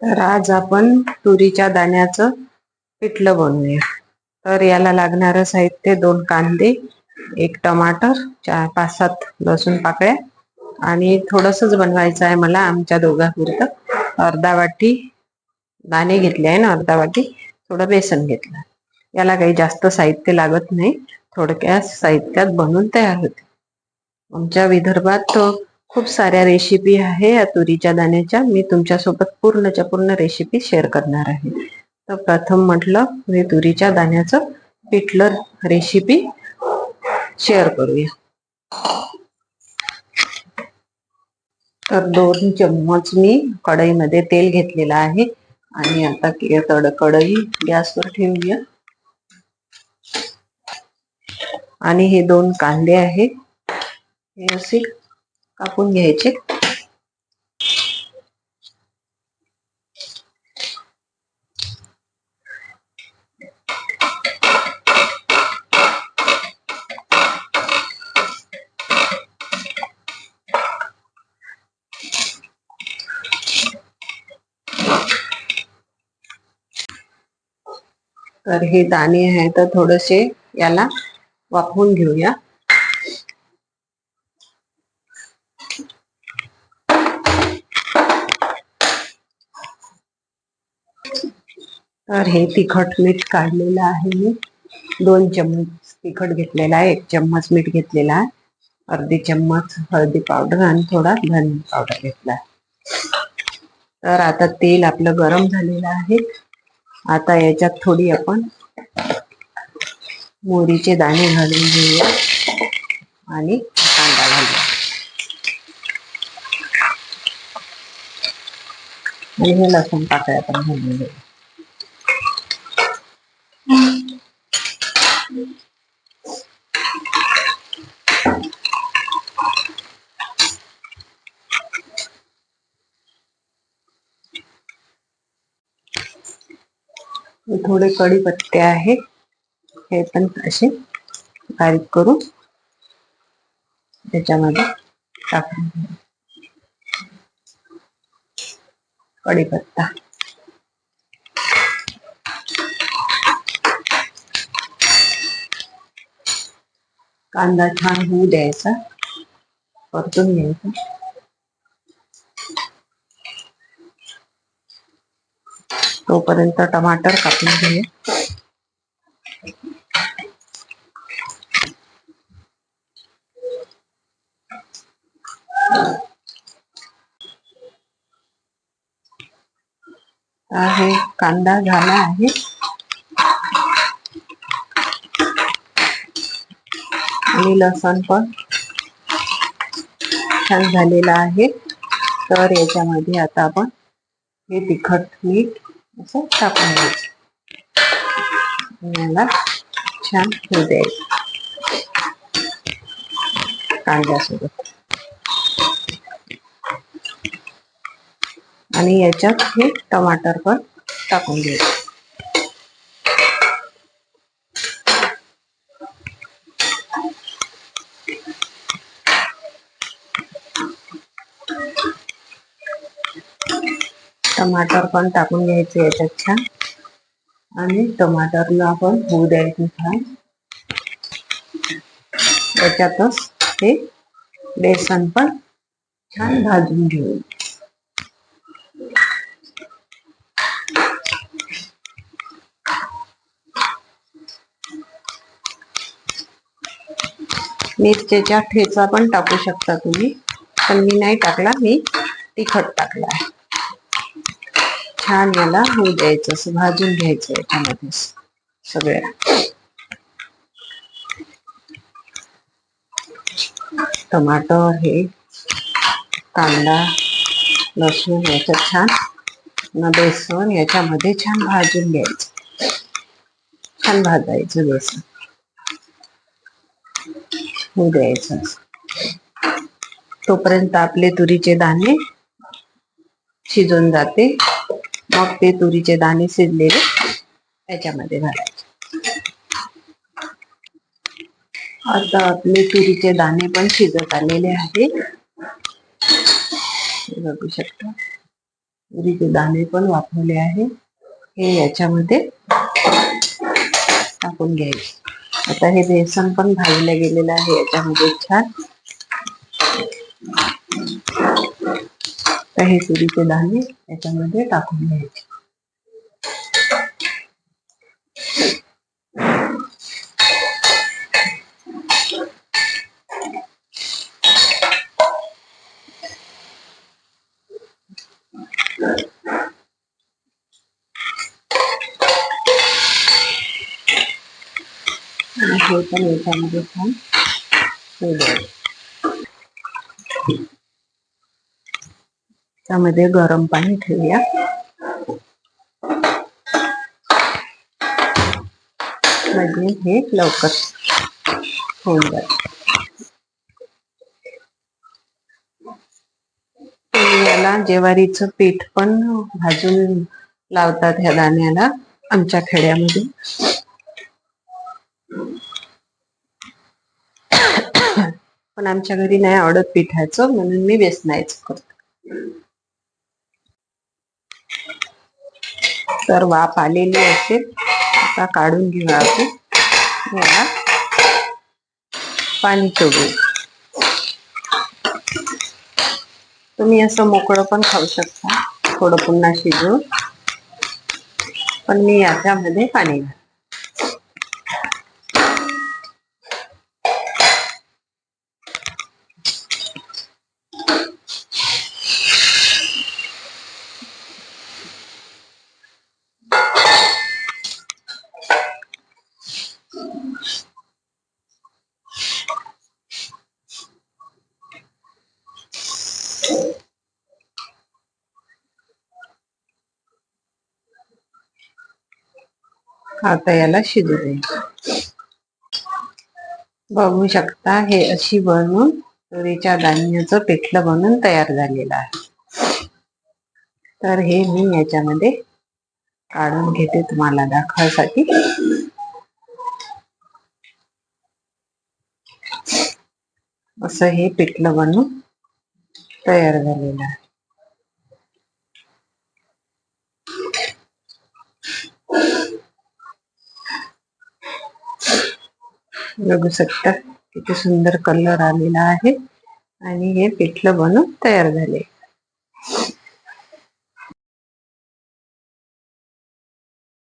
तर आज आपण तुरीच्या दाण्याचं पिठलं बनवूया. तर याला लागणारं साहित्य दोन कांदे एक टमाटर चार पाच सात लसूण पाकळ्या आणि थोडंसंच बनवायचं आहे मला आमच्या दोघापुरतं. अर्धा वाटी दाणे घेतले आहे ना अर्धा वाटी थोडं बेसन घेतलं याला काही जास्त साहित्य लागत नाही थोडक्या साहित्यात बनवून तयार होते. आमच्या विदर्भात खूप साऱ्या रेसिपी आहे या तुरीच्या दाण्याच्या. मी तुमच्यासोबत पूर्णच्या पूर्ण रेसिपी शेअर करणार आहे. तर प्रथम म्हटलं मी तुरीच्या दाण्याचं पिठलं रेसिपी शेअर करूया. तर दोन चम्मच मी कढईमध्ये तेल घेतलेलं आहे. आणि आता तड कढई गॅसवर ठेवूया. आणि हे दोन कांदे आहेत हे असे कापून घ्यायचे. तर हे दाणे आहे तर थोडेसे याला वाफवून घेऊया. तर हे तिखट मीठ काढलेलं आहे मी. दोन चम्मच तिखट घेतलेला आहे. एक चम्मच मीठ घेतलेला आहे. अर्धी चम्मच हळदी पावडर आणि थोडा धन पावडर घेतला आहे. तर आता तेल आपलं गरम झालेलं आहे. आता याच्यात थोडी आपण मोहरीचे दाणे घालून घेऊया आणि कांदा घालूया. आणि हे लसूण पाकळ्या पण घालून घेऊया. थोडे कढीपत्ते आहेत हे बारीक त्याच्यामध्ये टाकून कढीपत्ता. कांदा छान होऊ द्यायचा. परतून घ्यायचा. तोपर्यंत टमाटर कापून घेऊया. आहे कांदा झाला आहे. आणि लसण पण छान झालेला आहे. तर याच्यामध्ये आता आपण हे तिखट मीठ असं टाकून घ्यायचं याला छान होऊ द्यायचं. कांद्यासोबत. आणि याच्यात हे टमाटर पण टाकून घ्यायचं. टमाटर पण टाकून घ्यायचे याच्यात छान. आणि टमाटरला आपण होऊ द्यायचं छान त्याच्यातच हे बेसन पण छान भाजून घेऊ. मिरचीच्या ठेचा पण टाकू शकता तुम्ही. पण मी नाही टाकला मी तिखट टाकला आहे. छान याला होऊ द्यायचं असं भाजून घ्यायचं याच्यामध्ये सगळ्या टमाटर हे कांदा लसूण याच्यात छान न बेसन याच्यामध्ये छान भाजून घ्यायचं. छान भाजायचं बेसन. होऊ द्यायचं. तोपर्यंत आपले तुरीचे दाणे शिजून जाते. मग ते तुरीचे दाणे शिजलेले त्याच्यामध्ये घालायचे. आता आपले तुरीचे दाणे पण शिजत आलेले आहे बघू शकता. तुरीचे दाणे पण वापरले आहे हे याच्यामध्ये टाकून घ्यायचे. आता हे बेसन पण भाजलं गेलेलं आहे याच्यामध्ये छान. तर हे तुरीचे दाणे याच्यामध्ये टाकून घ्यायचे आणि हे पण याच्यामध्ये छान होऊ द्यायचं. त्यामध्ये गरम पाणी ठेवूया. म्हणजे हे लवकर होऊन जाईल. याला ज्वारीचं पीठ पण भाजून लावतात ह्या दाण्याला आमच्या खेड्यामध्ये. पण आमच्या घरी नाही आवडत पिठाचं म्हणून मी व्यसनायचं करतो. तर वाफ आलेली असेल. आता काढून घेऊया आपण. याला पाणी चोडू तुम्ही असं मोकळं पण खाऊ शकता. थोडं पुन्हा शिजवून. पण मी याच्यामध्ये पाणी घाल आता याला शिजू दे बघू शकता हे अशी बनवून तुरीच्या धान्याचं पिठलं बनून तयार झालेलं आहे. तर हे मी याच्यामध्ये काढून घेते तुम्हाला दाखवायसाठी. असं हे पिठलं बनून तयार झालेलं आहे. बघू शकता किती सुंदर कलर आलेला आहे. आणि हे पिठलं बनून तयार झाले.